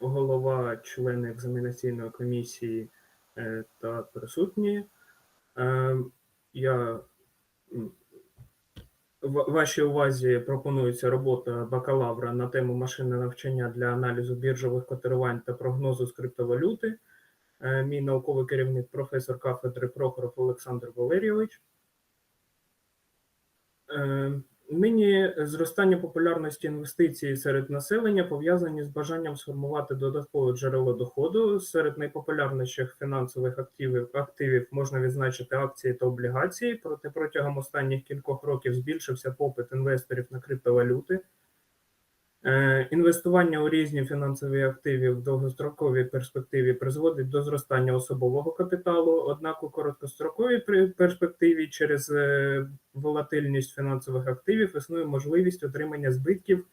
Голова, члени екзаменаційної комісії е, та присутні, е, я вашій увазі пропонується робота бакалавра на тему машинне навчання для аналізу біржових котирувань та прогнозу з криптовалюти. Е, Мій науковий керівник, професор кафедри Прохоров Олександр Валерійович. Нині зростання популярності інвестицій серед населення пов'язані з бажанням сформувати додаткове джерело доходу. Серед найпопулярніших фінансових активів активів можна відзначити акції та облігації. Проте протягом останніх кількох років збільшився попит інвесторів на криптовалюти. Е, Інвестування у різні фінансові активи в довгостроковій перспективі призводить до зростання особового капіталу, однак у короткостроковій перспективі через е, волатильність фінансових активів існує можливість отримання збитків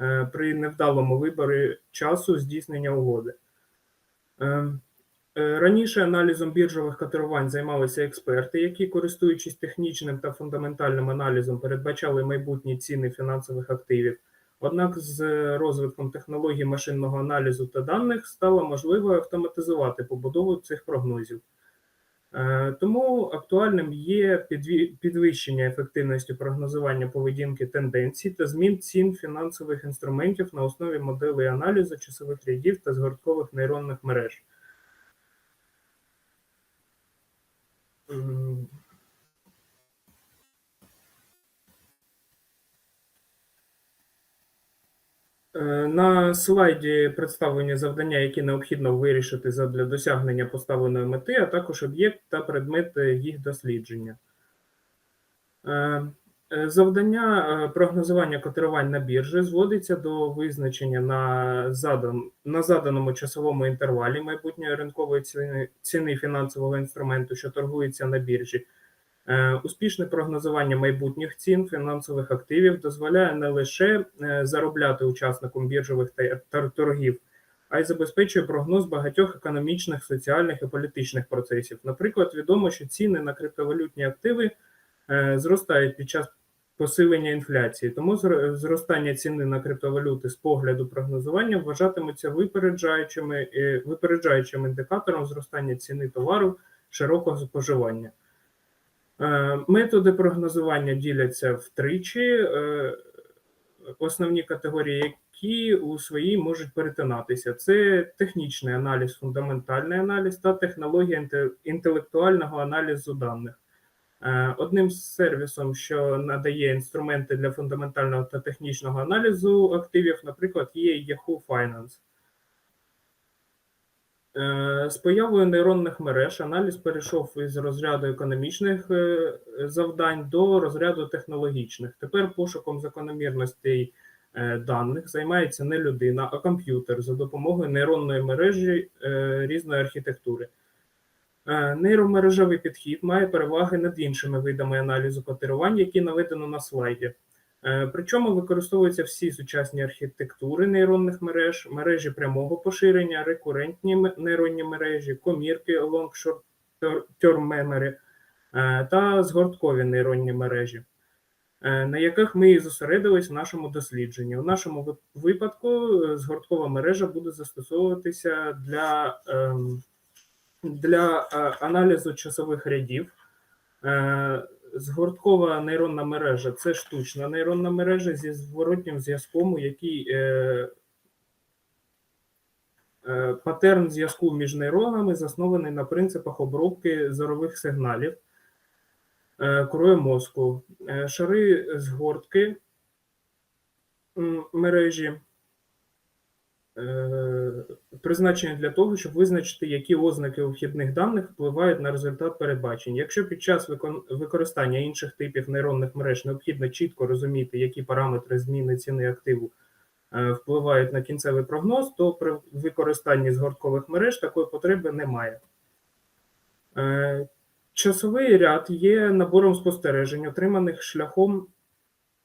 е, при невдалому виборі часу здійснення угоди. Раніше аналізом біржових котирувань займалися експерти, які, користуючись технічним та фундаментальним аналізом, передбачали майбутні ціни фінансових активів. Однак з розвитком технологій машинного аналізу та даних стало можливо автоматизувати побудову цих прогнозів. Е, Тому актуальним є підвищення ефективності прогнозування поведінки тенденцій та змін цін фінансових інструментів на основі моделей аналізу часових рядів та згорткових нейронних мереж. На слайді представлені завдання, які необхідно вирішити задля досягнення поставленої мети, а також об'єкт та предмет е, їх дослідження. Е, е, Завдання е, прогнозування котирувань на біржі зводиться до визначення на, задан, на заданому часовому інтервалі майбутньої ринкової ціни, ціни фінансового інструменту, що торгується на біржі. Е, Успішне прогнозування майбутніх цін фінансових активів дозволяє не лише е, заробляти учасникам біржових торгів, а й забезпечує прогноз багатьох економічних, соціальних і політичних процесів. Наприклад, відомо, що ціни на криптовалютні активи е, зростають під час посилення інфляції, тому зр- зростання ціни на криптовалюти з погляду прогнозування вважатимуться випереджаючими, випереджаючим індикатором зростання ціни товару широкого споживання. Е, Методи прогнозування діляться втричі. е, Основні категорії, які у своїй можуть перетинатися, це технічний аналіз, фундаментальний аналіз та технологія інтелектуального аналізу даних. Е, Одним з сервісом, що надає інструменти для фундаментального та технічного аналізу активів, наприклад, є Yahoo Finance. Е, З появою нейронних мереж аналіз перейшов із розряду економічних е, завдань до розряду технологічних. Тепер пошуком закономірностей е, даних займається не людина, а комп'ютер за допомогою нейронної мережі різної архітектури. Нейромережевий підхід має переваги над іншими видами аналізу котирувань, які наведено на слайді. Е, Причому використовуються всі сучасні архітектури нейронних мереж, мережі прямого поширення, рекурентні нейронні мережі, комірки, long short term memory та згорткові нейронні мережі, е, на яких ми і зосередились в нашому дослідженні. У нашому випадку е, згорткова мережа буде застосовуватися для, ем, для аналізу часових рядів. Згорткова нейронна мережа це штучна нейронна мережа зі зворотнім зв'язком, у якій е, е, патерн зв'язку між нейронами заснований на принципах обробки зорових сигналів е, корою мозку. Е, шари згортки мережі призначені для того, щоб визначити, які ознаки у вхідних даних впливають на результат передбачень. Якщо під час використання інших типів нейронних мереж необхідно чітко розуміти, які параметри зміни ціни активу е, впливають на кінцевий прогноз, то при використанні згорткових мереж такої потреби немає. Е, Часовий ряд є набором спостережень, отриманих шляхом е,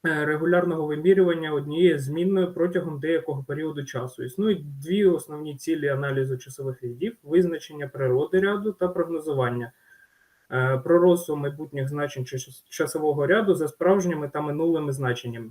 регулярного вимірювання однієї змінної протягом деякого періоду часу. Існують дві основні цілі аналізу часових рядів: визначення природи ряду та прогнозування е, проросу майбутніх значень час- часового ряду за справжніми та минулими значеннями.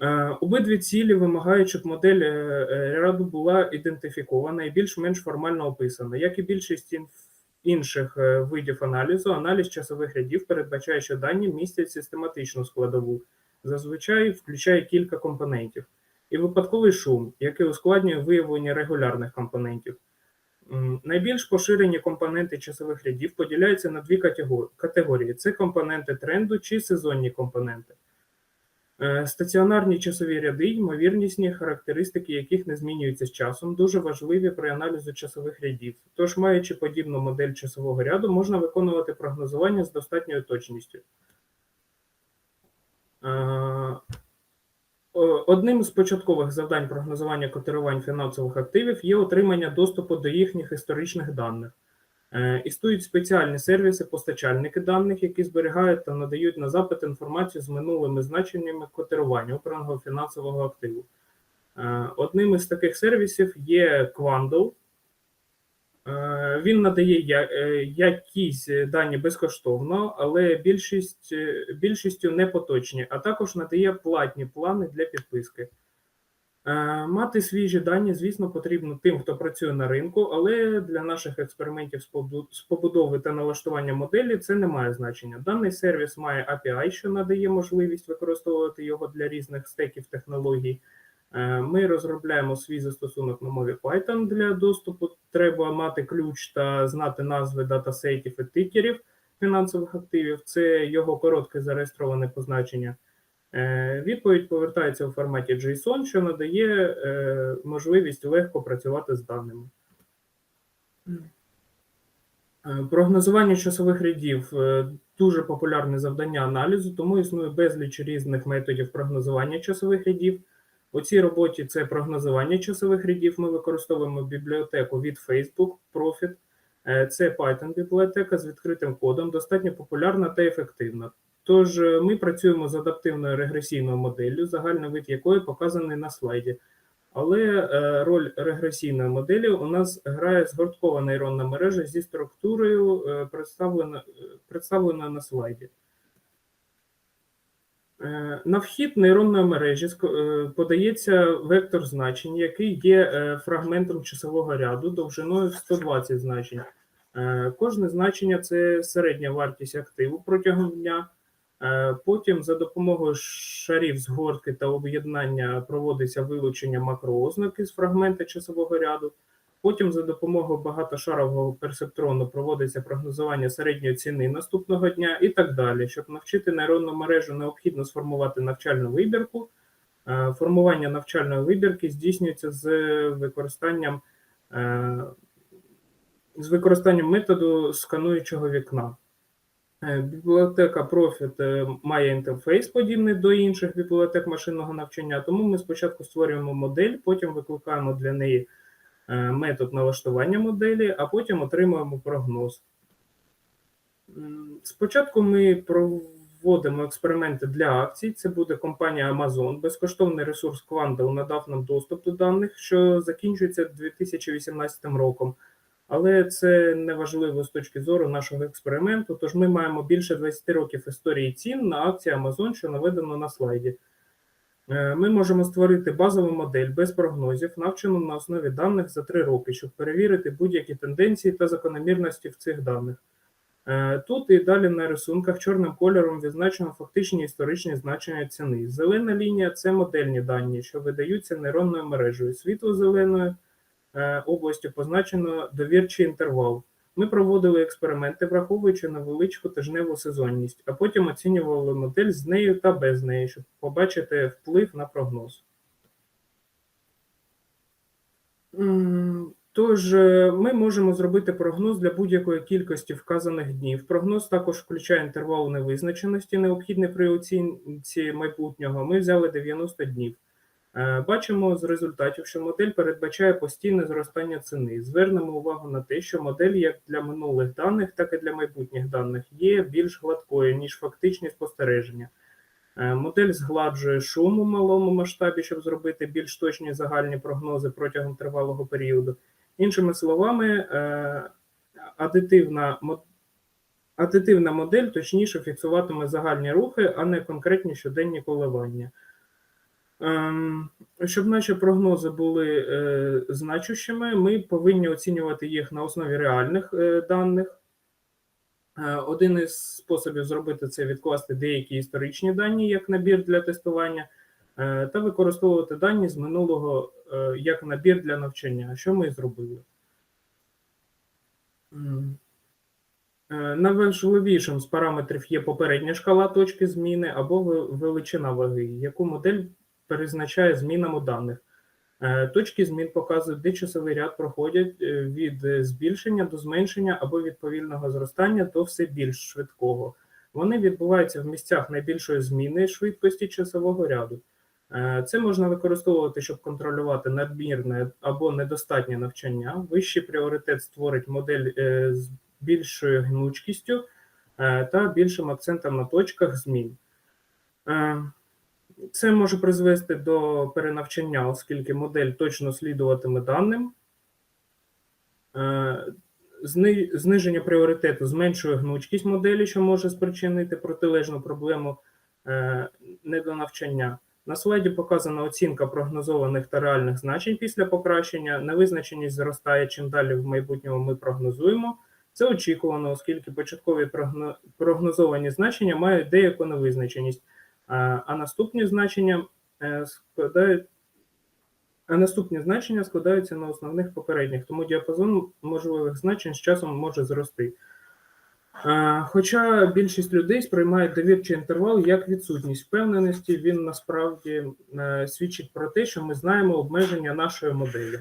Е, Обидві цілі вимагають, щоб модель е, е, ряду була ідентифікована і більш-менш формально описана. Як і більшість інф- інших е, видів аналізу, аналіз часових рядів передбачає, що дані містять систематичну складову, зазвичай включає кілька компонентів, і випадковий шум, який ускладнює виявлення регулярних компонентів. Найбільш поширені компоненти часових рядів поділяються на дві категорії: це компоненти тренду чи сезонні компоненти. Е, Стаціонарні часові ряди, ймовірнісні характеристики яких не змінюються з часом, дуже важливі при аналізу часових рядів. Тож, маючи подібну модель часового ряду, можна виконувати прогнозування з достатньою точністю. Е, Одним з початкових завдань прогнозування котирувань фінансових активів є отримання доступу до їхніх історичних даних. Е, Існують спеціальні сервіси, постачальники даних, які зберігають та надають на запит інформацію з минулими значеннями котирування окремого фінансового активу. Е, Одним із таких сервісів є Quandle. Е, Він надає якісь дані безкоштовно, але більшість, більшістю не поточні, а також надає платні плани для підписки. Е, Мати свіжі дані, звісно, потрібно тим, хто працює на ринку, але для наших експериментів з побу- з побудови та налаштування моделі це не має значення. Даний сервіс має API, що надає можливість використовувати його для різних стеків технологій. Е, Ми розробляємо свій застосунок на мові Python для доступу. Треба мати ключ та знати назви датасетів і тикерів фінансових активів. Це його коротке зареєстроване позначення. Е, Відповідь повертається у форматі JSON, що надає е, можливість легко працювати з даними. Е, Прогнозування часових рядів дуже популярне завдання аналізу, тому існує безліч різних методів прогнозування часових рядів. У цій роботі це прогнозування часових рядів. Ми використовуємо бібліотеку від Facebook, Profit. Це Python бібліотека з відкритим кодом, достатньо популярна та ефективна. Тож е, ми працюємо з адаптивною регресійною моделлю, загальний вид якої показаний на слайді. Але е, роль регресійної моделі у нас грає згорткова нейронна мережа зі структурою, е, представлена, представленою на слайді. Е, На вхід нейронної мережі е, подається вектор значень, який є е, фрагментом часового ряду довжиною 120 значень. Е, Кожне значення це середня вартість активу протягом дня. Е, Потім за допомогою шарів згортки та об'єднання проводиться вилучення макроознаки з фрагмента часового ряду. Потім за допомогою багатошарового персептрону проводиться прогнозування середньої ціни наступного дня і так далі. Щоб навчити нейронну мережу, необхідно сформувати навчальну вибірку. Е, Формування навчальної вибірки здійснюється з використанням, е, з використанням методу скануючого вікна. Бібліотека Profit е, має інтерфейс подібний до інших бібліотек машинного навчання, тому ми спочатку створюємо модель, потім викликаємо для неї е, метод налаштування моделі, а потім отримуємо прогноз. Спочатку ми проводимо експерименти для акцій. Це буде компанія Amazon. Безкоштовний ресурс Quandle надав нам доступ до даних, що закінчується 2018 роком. Але це не важливо з точки зору нашого експерименту. Тож ми маємо більше 20 років історії цін на акції Amazon, що наведено на слайді. Е, Ми можемо створити базову модель без прогнозів, навчену на основі даних за 3 роки, щоб перевірити будь-які тенденції та закономірності в цих даних. Е, Тут і далі на рисунках чорним кольором відзначено фактичні історичні значення ціни. Зелена лінія це модельні дані, що видаються нейронною мережею. Світло-зеленою областю позначено довірчий інтервал. Ми проводили експерименти, враховуючи невеличку тижневу сезонність, а потім оцінювали модель з нею та без неї, щоб побачити вплив на прогноз. Тож е, ми можемо зробити прогноз для будь-якої кількості вказаних днів. Прогноз також включає інтервал невизначеності, необхідний при оцінці майбутнього. Ми взяли 90 днів. Е, Бачимо з результатів, що модель передбачає постійне зростання ціни. Звернемо увагу на те, що модель як для минулих даних, так і для майбутніх даних є більш гладкою, ніж фактичні спостереження. Е, Модель згладжує шум у малому масштабі, щоб зробити більш точні загальні прогнози протягом тривалого періоду. Іншими словами, е, адитивна, адитивна модель точніше фіксуватиме загальні рухи, а не конкретні щоденні коливання. Ем, Щоб наші прогнози були е, значущими, ми повинні оцінювати їх на основі реальних е, даних. Е, Один із способів зробити це відкласти деякі історичні дані як набір для тестування, та використовувати дані з минулого як набір для навчання, що ми зробили. Найважливішим з параметрів є попередня шкала точки зміни або величина ваги, яку модель перезначає змінами даних. Е, Точки змін показують, де часовий ряд проходять е, від е, збільшення до зменшення або від повільного зростання до все більш швидкого. Вони відбуваються в місцях найбільшої зміни швидкості часового ряду. Це можна використовувати, щоб контролювати надмірне або недостатнє навчання. Вищий пріоритет створить модель з більшою гнучкістю та більшим акцентом на точках змін. Це може призвести до перенавчання, оскільки модель точно слідуватиме даним. Е, Зниження пріоритету зменшує гнучкість моделі, що може спричинити протилежну проблему е, недонавчання. На слайді показана оцінка прогнозованих та реальних значень після покращення. Невизначеність зростає чим далі в майбутньому ми прогнозуємо. Це очікувано, оскільки початкові прогнозовані значення мають деяку невизначеність, а наступні значення е, складають. А наступні значення складаються на основних попередніх, тому діапазон можливих значень з часом може зрости. Хоча більшість людей сприймають довірчий інтервал як відсутність впевненості, він насправді е, свідчить про те, що ми знаємо обмеження нашої моделі.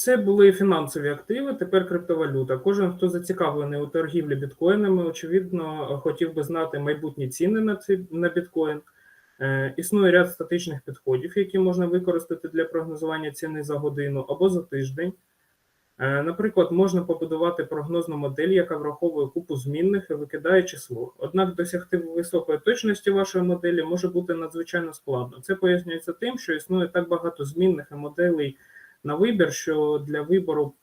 Це були фінансові активи, тепер криптовалюта. Кожен, хто зацікавлений у торгівлі біткоїнами, очевидно, хотів би знати майбутні ціни на, ці, на біткоін. Е, Існує ряд статичних підходів, які можна використати для прогнозування ціни за годину або за тиждень. Е, Наприклад, можна побудувати прогнозну модель, яка враховує купу змінних і викидає число. Однак досягти високої точності вашої моделі може бути надзвичайно складно. Це пояснюється тим, що існує так багато змінних і моделей на вибір, що для вибору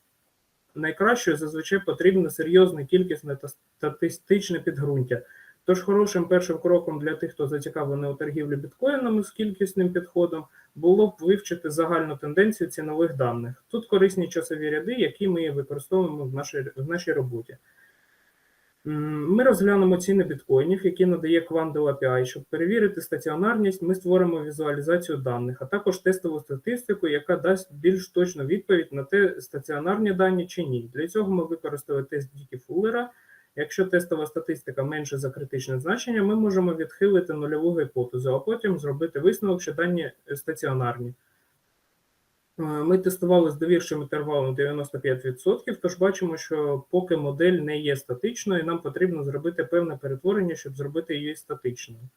найкращої зазвичай потрібно серйозне кількісне та статистичне підґрунтя. Тож хорошим першим кроком для тих, хто зацікавлений у торгівлі біткоїнами з кількісним підходом, було б вивчити загальну тенденцію цінових даних. Тут корисні часові ряди, які ми використовуємо в нашій, в нашій роботі. Ми розглянемо ціни біткоїнів, які надає Quandle API. Щоб перевірити стаціонарність, ми створимо візуалізацію даних, а також тестову статистику, яка дасть більш точну відповідь на те, стаціонарні дані чи ні. Для цього ми використали тест Дікі Фуллера. Якщо тестова статистика менше за критичне значення, ми можемо відхилити нульову гіпотезу, а потім зробити висновок, що дані стаціонарні. Ми тестували з довірчим інтервалом 95%, тож бачимо, що поки модель не є статичною, нам потрібно зробити певне перетворення, щоб зробити її статичною.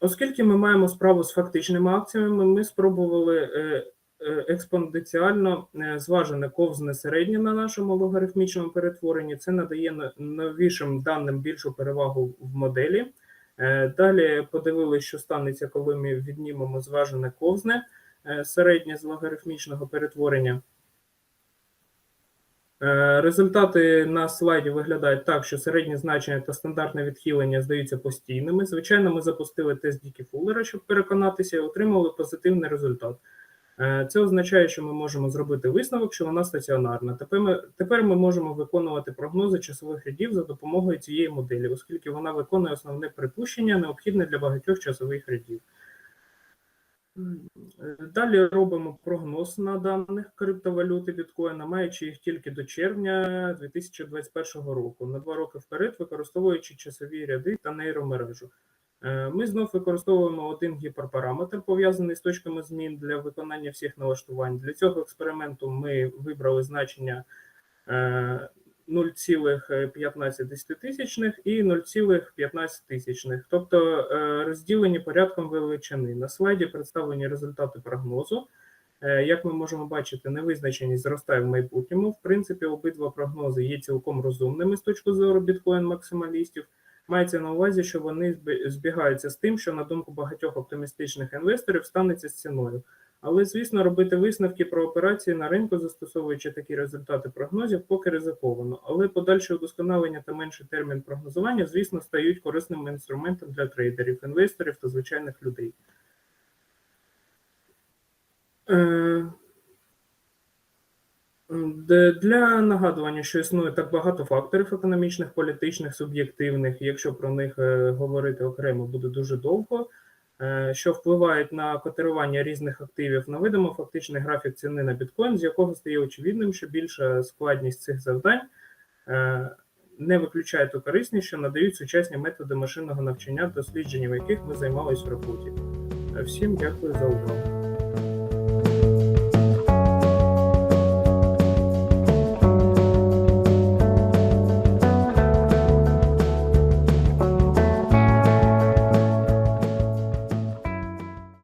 Оскільки ми маємо справу з фактичними акціями, ми спробували е, е, експоненціально е, зважене ковзне середнє на нашому логарифмічному перетворенні. Це надає новішим даним більшу перевагу в моделі. Далі подивилися, що станеться, коли ми віднімемо зважене ковзне середнє з логарифмічного перетворення. Е, Результати на слайді виглядають так, що середнє значення та стандартне відхилення здаються постійними. Звичайно, ми запустили тест Дікі Фуллера, щоб переконатися, і отримали позитивний результат. Е, Це означає, що ми можемо зробити висновок, що вона стаціонарна. Тепер ми, тепер ми можемо виконувати прогнози часових рядів за допомогою цієї моделі, оскільки вона виконує основне припущення, необхідне для багатьох часових рядів. Е, Далі робимо прогноз на даних криптовалюти біткоїна, маючи їх тільки до червня 2021 року, на два роки вперед, використовуючи часові ряди та нейромережу. Е, Ми знов використовуємо один гіперпараметр, пов'язаний з точками змін для виконання всіх налаштувань. Для цього експерименту ми вибрали значення е, 0,15 і 0,15, тобто е, розділені порядком величини. На слайді представлені результати прогнозу. Е, Як ми можемо бачити, невизначеність зростає в майбутньому. В принципі, обидва прогнози є цілком розумними з точки зору біткоін-максималістів. Мається на увазі, що вони збі- збігаються з тим, що на думку багатьох оптимістичних інвесторів станеться з ціною. Але, звісно, робити висновки про операції на ринку, застосовуючи такі результати прогнозів, поки ризиковано. Але подальше удосконалення та менший термін прогнозування, звісно, стають корисним інструментом для трейдерів, інвесторів та звичайних людей. Е, Для нагадування, що існує так багато факторів економічних, політичних, суб'єктивних, якщо про них е, говорити окремо буде дуже довго, що впливають на котирування різних активів, наведемо фактичний графік ціни на біткоін, з якого стає очевидним, що більша складність цих завдань е, не виключає ту корисність, що надають сучасні методи машинного навчання, дослідженням яких ми займалися в роботі. Е, Всім дякую за увагу.